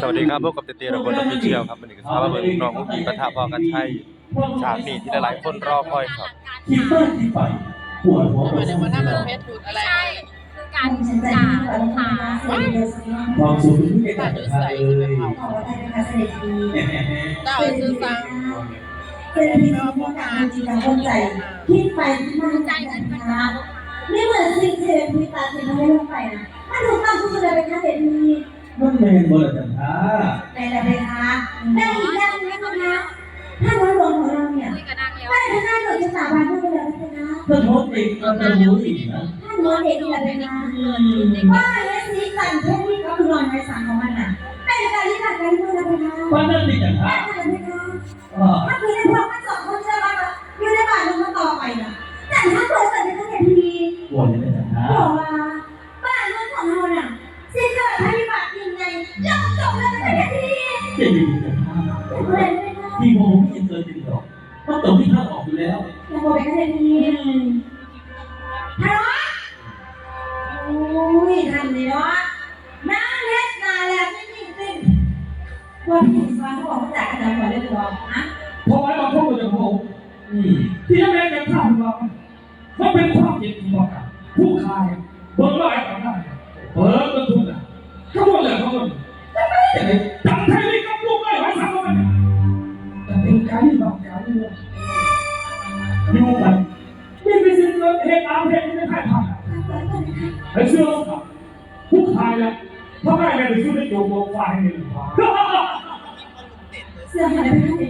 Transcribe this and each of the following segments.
สวัสดีครับพบกับเตเตียระบบออฟฟิเชียลครับวันนี้ก็ทราบว่าเบิ่งน้องอุ้งอิงปะทะพอกันใช่ฉากนี้ที่หลายๆคนรอคอยครับคิดมากคิดไปปวดหัวปวดเดี๋ยวหัววันนั้นมันเพชรพูดอะไรใช่คือการด่าลูกค้าความสุขที่ไม่ได้ใส่เลยเจ้าซื้อซังเป็นพิธีกรรมจริงๆคนใจคิดไปคิดมาใจใจเงินกัเป็นนของลูกค้านะไม่เหมือนสิ่งที่เป็นพิตาสิ่งที่ไม่ลงไปนะถ้าถูกต้องคุณจะเป็นท่าเด็ด มีมันแมนเบอร์จันทาในระเบียคะได้อีกอย่างนึงนะคะถ้าน้อยลงของเราเนี่ยคุยกับนางแล้วได้ถ้าได้หน่วยจะสาบานด้วยเลยนะถ้าโทษเองก็จะรู้อีกนะถ้าน้อยเด็กเลยนะว่าไอ้สีสันเทคนิคก็คือนอนในสังของมันน่ะเป็นการที่ขาดการพูดนะคะว่านั่นนี่จันทาถ้าเป็นนะคะอ่าถ้าคือในพว อจริงหรอกต้องตกที่ท่าออกอยู่แล้วยังบอกไปได้ทีฮัลโหลโอ้ยทันเลยเนาะน้าเล็กนาแลไม่จริงจริงว่าพี่สอนเขาบอกว่าจ่ายขนาดไหนเลยหรอฮะพอไว้มาพูดกับผมอืมที่นั่นเองจะข้ามเราเขาเป็นความเย็นที่บอกกันผู้ขายเบิร์ดร้อยกับได้เบิร์ดต้นทุนอ่ สื้อหายไปไหน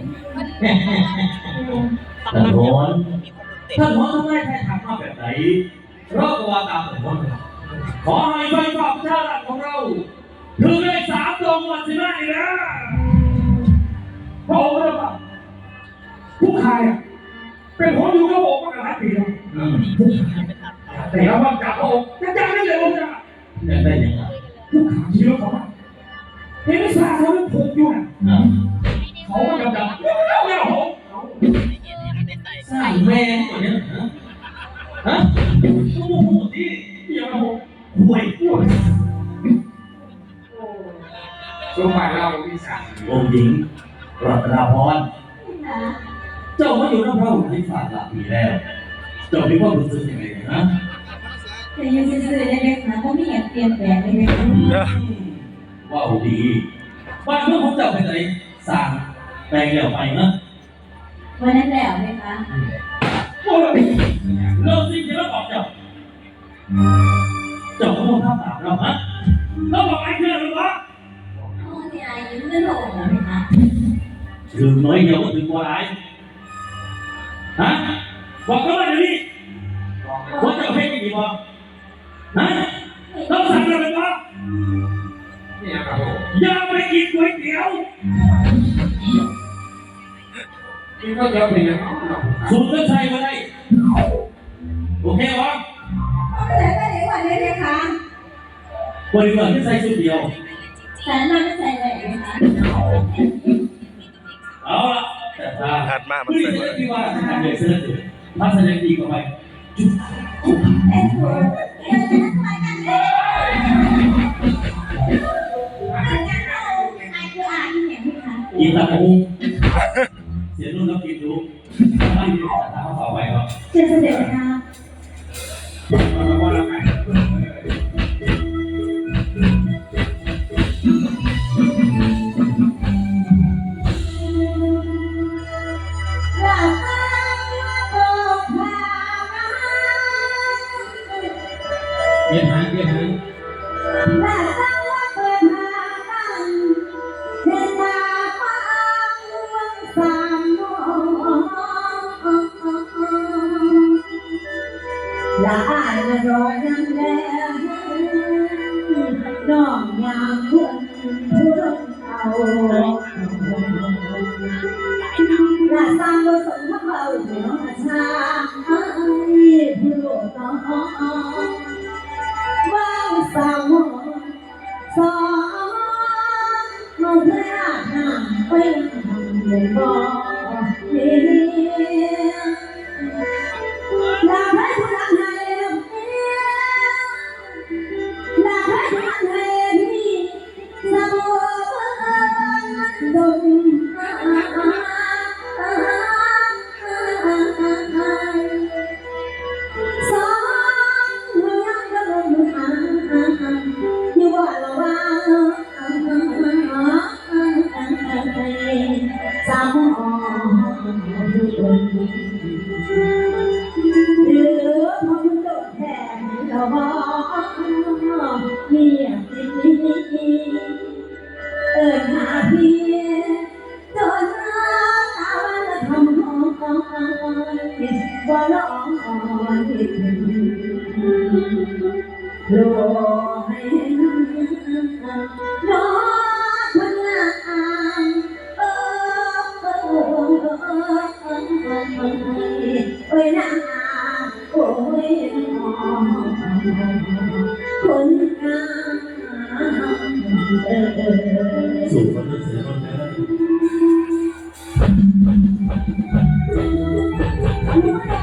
ท่านร้อนท่านร้อนทำไมใครถามมาแบบไหนเราก็ว่าตามแต่คนขอให้ไฟฟ้าประชารัฐของเราถึงเลขสามดวงวันสิบห้าอีกแล้วพระองค์เรียกว่าผู้ขายอะเป็นผมอยู่กับผมมาหลายปีแล้วอืมแต่แล้วว่าจากพระองค์จะจ้างได้เลยผมจะอยากได้ยังไงผู้ขายที่รถเขาเห็นสาเขาเป็นผูกอยู่น่ะอ่า เขาก็ดับๆแล้วแล้วผมสร้างแม่ตัวเนี้ฮะฮะโอ้โหที่เดี๋ยวผมห่วยป่วยช่วงบ่ายเรามีสามองค์หญิงรัตนาพรเจ้ามาอยู่น้ำพระหุ่นที่ฝาดหลักปีแล้วเจ้ามีความรู้สึกยังไงนะแต่ยังซื้อได้ไหมคะก็ไม่อยากเปลี่ยนแปลงเลยนะว้าวดีบ้านเมืองของเจ้าเป็นไงสร้าง แปลงแล้วไปนะวันนั้นแล้วไหมคะโอ้ยเริ่มสิ่งที่เราบอกเจ้าเจ้าก็ต้องทำตามเราฮะเราบอกไอ้เพื่อนหรือวะโอ้ยอะไรยังไม่หลงไหมคะถึงน้อยเดียวก็ถึงกว่าไรฮะบอกเขาว่าเดี๋ยวนี้ว่าเจ้าเพศกี่บอกฮะเราสั่งอะไรวะอย่าไปกินก๋วยเตี๋ยวกิ นก๋วยเตี๋ยวเป็นยังไงสูตรก็ใช่มาได้ โอเควะเอาไปไหนไปไหนวันนี้เลยคะบริเวณที่ใส่ชุดเดียวแต่มาไม่ใส่เลยไหมคะเอาละแต่ถ้าถัดมามันผู้หญิใส่งอะไรที่ว่าทำเลยเสื้อถือถ้าแสดงดีกว่าไปจุดเอ็นหัวเอ็นจะทำไมกันเนี่ยอันนั้นเอาใครคืออ่านเนี่ยพี่คะกินตะปู เสียรุ่นแล้วกินดูไม่ดีแต่ถ้าเขาฝากไว้ก็เชิญเสด็จนะ รอยังแ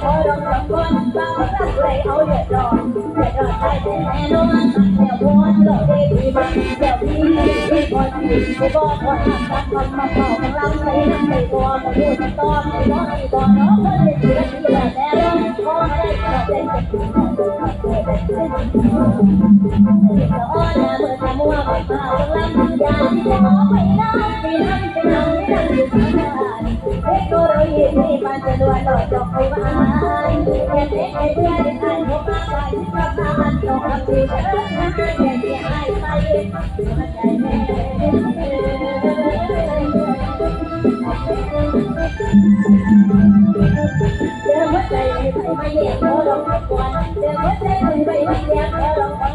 ไหนมาแย่ขอร้องก่อนบางรักเลยเอาเดือดร้อนเดือดร้อนใจแน่นอนเดี๋ยววนเดี๋ยวได้ดีมาเดี๋ยวพี่ไม่พอดีไม่บอกว่ารั ยินดีมันจะรวยหล่อจบไปบ้าแค่เด็กให้เพื่อนได้พบมาไปที่บ้านต้องรับดีเถิดนะอย่าเสียหายไปหัวใจแม่เจอหัวใจไม่ไปไม่แยกขอร้องก่อนเจอหัวใจไม่ไปไม่แยกขอร้องก่อน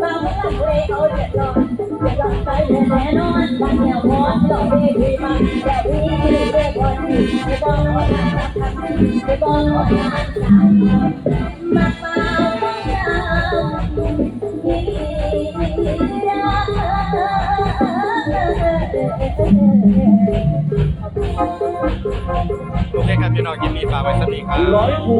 บางครั้งเลยเอาเดือดร้อนเดือดร้อนไปแน่นอนบางแนวพอเราได้ดีมาแต่พี่เรียกว่าที่ไม่บอกว่าทำทำไม่บอกว่าทำทำมาเป่าที่รัก โอเคครับพี่น้องยินดีฝากไว้สักนี้ครับ